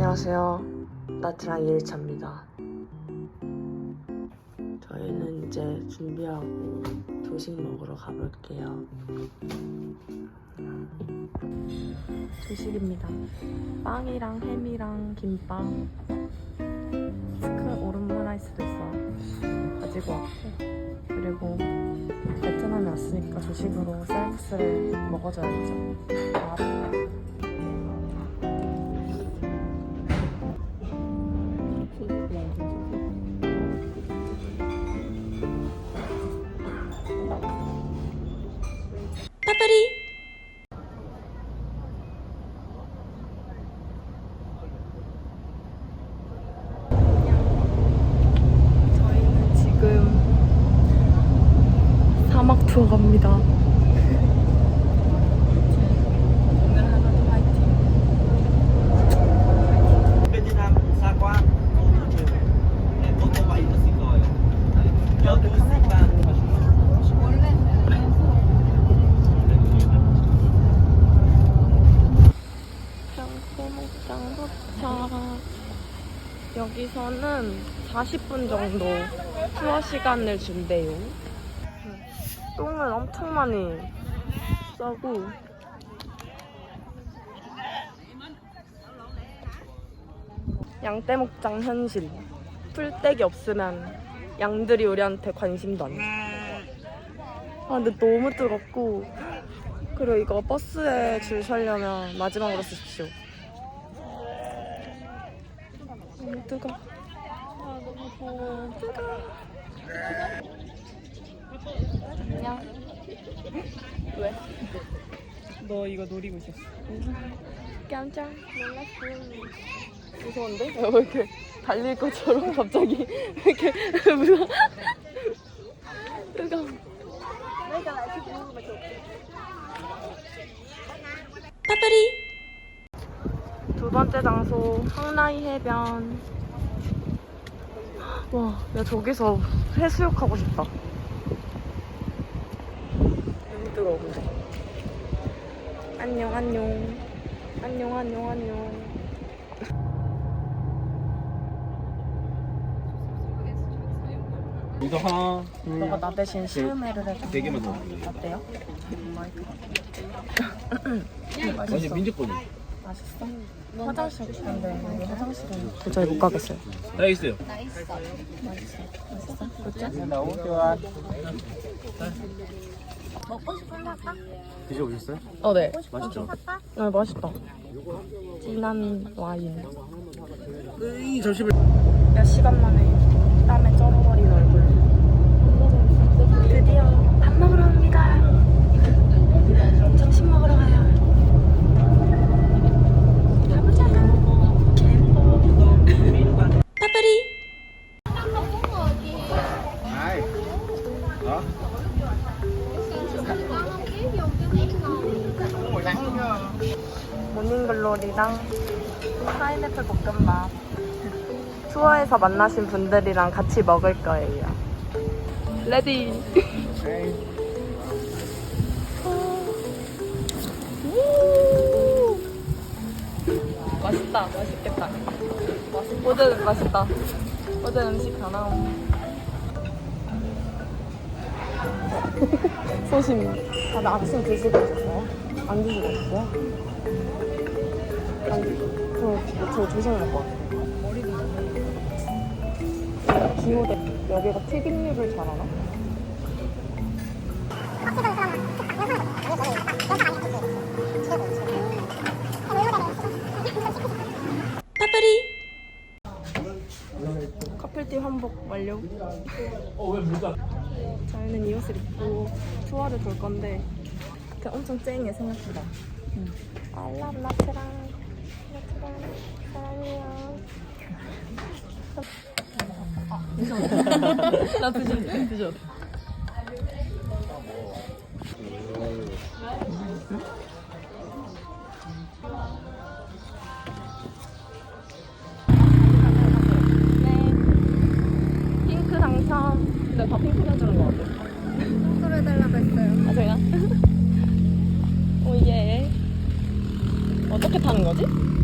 안녕하세요. 나트랑 2일차입니다. 저희는 이제 준비하고 조식 먹으러 가볼게요. 조식입니다. 빵이랑 햄이랑 김빵, 스크 오름라이스도 있어 가지고 왔고 그리고 베트남에 왔으니까 조식으로 쌀국수를 먹어줘야죠. 도착. 여기서는 40분 정도 투어 시간을 준대요. 똥을 엄청 많이 싸고 양떼목장 현실. 풀떼기 없으면 양들이 우리한테 관심도 안 줘. 아 근데 너무 뜨겁고 그리고 이거 버스에 줄 서려면 마지막으로 쓰십시오. 너무 뜨거. 아 너무 더워. 뜨거. 안녕. 왜? 너 이거 노리고 있었어. 깜짝 놀랐어. 무서운데? 왜 이렇게 달릴 것처럼 갑자기 왜 이렇게 무서워? 뜨거. 파파리. 두 번째 장소 황라이 해변. 와, 야 저기서 해수욕하고 싶다. 뜨거워 근데. 안녕 안녕. 안녕 안녕 안녕. 이거 하나 너가 나 대신 시음회를 해줘. 네 개만 더 어때요? 마이크. 완전 맛있어. 민족권이 맛있어? 화장실 여기 화장실은 도저히 못 가겠어요. 다 있어요 맛있어. 그치? 너무 좋아 드셔보셨어요? 어, 네. 맛있죠? 네, 맛있다. 진한 와인. 이 점심을 몇 시간 만에 땀에 쩔어버린 얼굴. 드디어 모닝글로리랑 파인애플 볶음밥. 투어에서 만나신 분들이랑 같이 먹을 거예요. 레디. 우! 맛있다. 맛있겠다. 모든 맛있다. 모든 음식 다 나옴. 소심. 아, 나 아침 드시고 있었어요? 안 드시고 있어요? 아니, 저, 저 조심할 것 같아요. 기호대. 여기가 튀김류를 잘하나? 파파리! 커플티 환복 완료. 저희는 이 옷을 입고 투어를 돌 건데 그 엄청 쨍해 생각보다. 나트랑 나트랑 나 드셔도 돼, 드셔도 돼. 네. 핑크 당첨. 근데 다 핑크 해주는 거 같아. 핑크로 해달라고 했어요. 아, 저희가? 오예. 어떻게 타는 거지?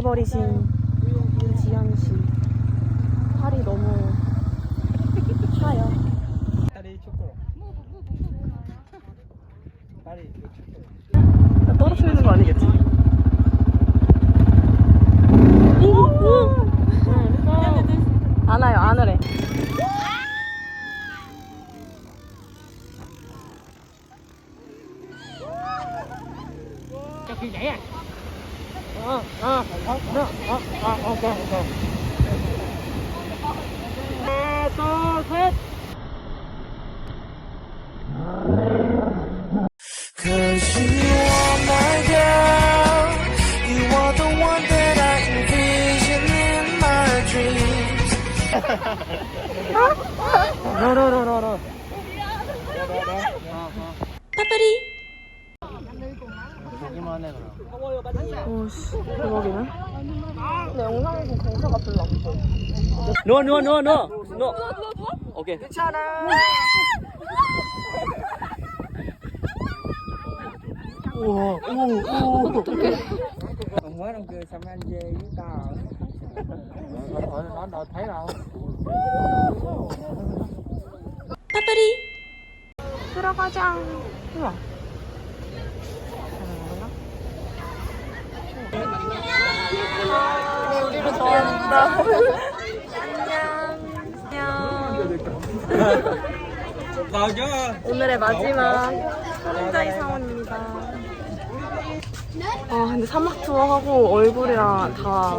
버리신 유지연 씨. 팔이 너무 하여. 다리 초코로. 다리 초코로. 떨어뜨리는 거 아니겠지? 안 와요, 안 오래. Cause you are my girl. You are the one that I envision in my dreams. 보기 만해 그럼. 오씨, 대박이네. 근데 영상에서 경사가 별로 안 보여. 누워 누워 누워 누워 누워. 오케이. Đồng cười xong anh về với tao. Anh đâu thấy đâu. 들어가자. 우와. 네, 우리를 좋아한다. 안녕. Chứ. 오늘의 마지막 소림자이 사원입니다. 아, 근데 사막 투어하고 얼굴이랑 다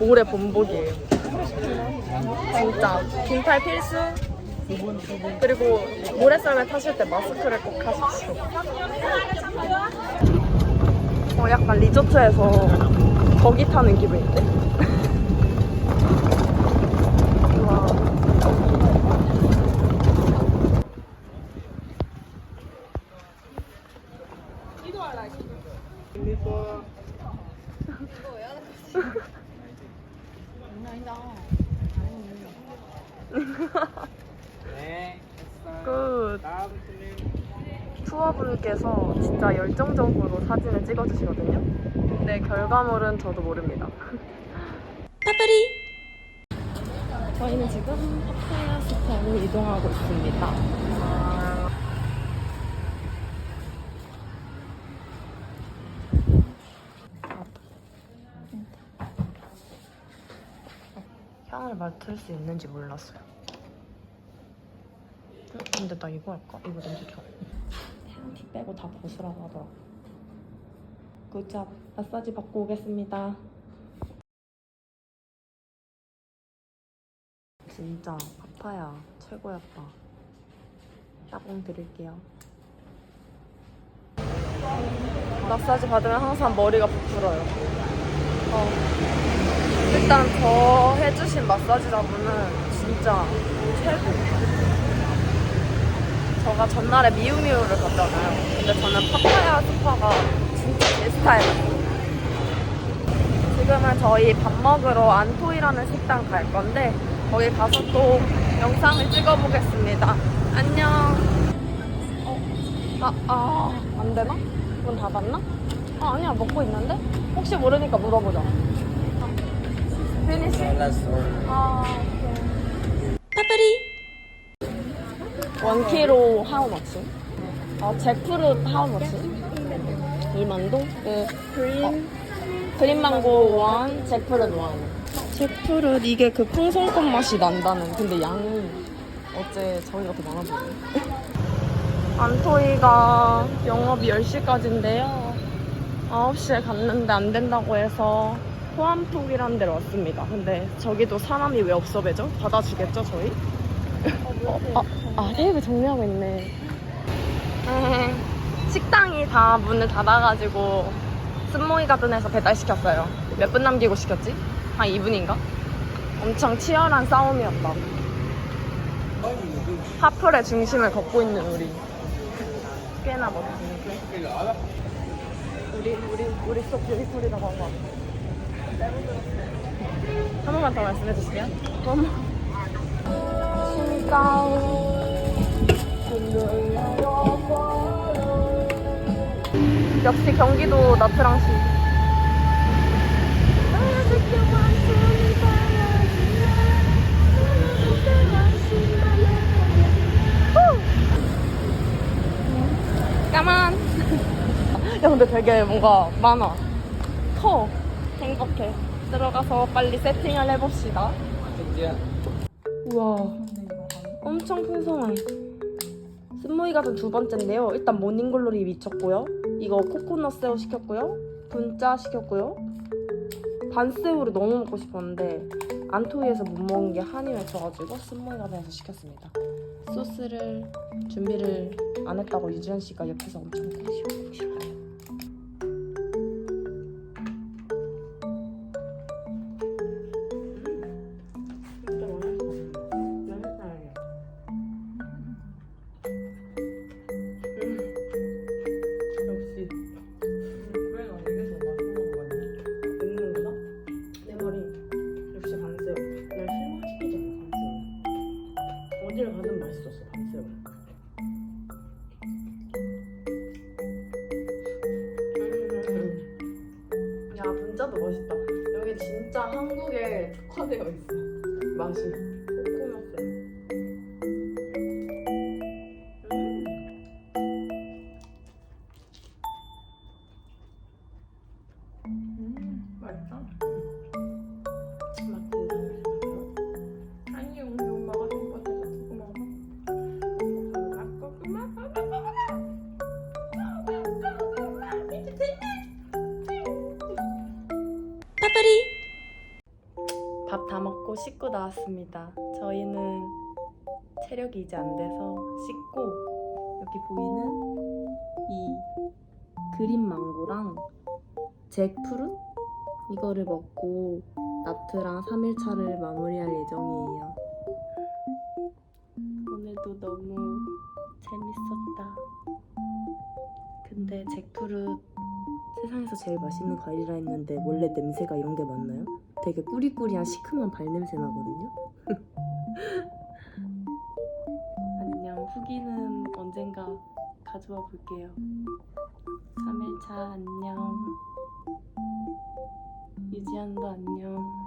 오래 본복이에요. 진짜 긴팔 필수. 그리고 모래썰매 타실 때 마스크를 꼭 하십시오. 어, 약간 리조트에서 거기 타는 기분인데. 와. 네. 끝. 다음 클립. 투어분께서 진짜 열정적으로 사진을 찍어주시거든요. 근데 결과물은 저도 모릅니다. 저희는 지금 파파야 스타로 이동하고 있습니다. 향을 맡을 수 있는지 몰랐어요. 음, 근데 나 이거 할까? 이거 냄새 좋아. 향기 빼고 다 벗으라고 하더라고. 굿잡 마사지 받고 오겠습니다. 진짜 파파야 최고였다. 따봉 드릴게요. 마사지 받으면 항상 머리가 부풀어요. 어. 일단 저 해주신 마사지자분은 진짜 최고. 저가 전날에 미우미우를 갔잖아요. 근데 저는 파파야 스파가 진짜 제 스타일이에요. 지금은 저희 밥 먹으러 안토이라는 식당 갈 건데 거기 가서 또 영상을 찍어보겠습니다. 안녕. 어, 아, 아, 안 되나? 문 닫았나? 아, 아니야, 먹고 있는데? 혹시 모르니까 물어보자. 피니시? 아, 오케이. 원키로 하우 머치? 어, 잭프루트 하우 머치? 2만동? 그, 그린, 그린망고 원, 잭프루트 원. 잭프루트 이게 그 풍선꽃 맛이 난다는. 근데 양이 어째 저희가 더 많아 보이네. 안토이가 영업이 10시까지인데요. 9시에 갔는데 안 된다고 해서 호암폭이라는 데로 왔습니다. 근데 저기도 사람이 왜 없어 배죠? 받아주겠죠, 저희? 어, 아, 아, 테이블 정리하고 있네. 음, 식당이 다 문을 닫아가지고 스모이 가든에서 배달시켰어요. 몇 분 남기고 시켰지? 한 2분인가? 엄청 치열한 싸움이었다. 하플의 중심을 걷고 있는 우리. 꽤나 멋지게. 우리, 우리, 우리 속 뷰티풀이라고 한 거. 한 번만 더 말씀해 주시면. 너무. 역시 경기도 나트랑시. 까만. 야 근데 되게 뭔가 많아. 커. 행복해. 들어가서 빨리 세팅을 해봅시다. 우와. 엄청 풍성해. 쓴모이가 전 두 번째인데요. 일단 모닝글로리 미쳤고요. 이거 코코넛 새우 시켰고요. 분짜 시켰고요. 반새우를 너무 먹고 싶었는데 안토이에서 못 먹은 게 한이 맺혀가지고 가든에서 시켰습니다. 소스를 준비를 안 했다고 유지현 씨가 옆에서 엄청 꼬시고 어디를 가든 맛있었어 반새우. 야 분짜도 멋있다. 여기 진짜 한국에 특화되어 있어. 맛이 코코넛 새. 음, 맛있다. 나왔습니다. 저희는 체력이 이제 안 돼서 씻고 여기 보이는 이 그린 망고랑 잭프루 이거를 먹고 나트랑 3일차를 마무리할 예정이에요. 오늘도 너무 재밌었다. 근데 잭프루 세상에서 제일 맛있는 과일이라 했는데 원래 냄새가 이런 게 맞나요? 되게 꾸리꾸리한 시큼한 발냄새 나거든요. 안녕. 후기는 언젠가 가져와 볼게요. 3일차 안녕. 유지한도 안녕.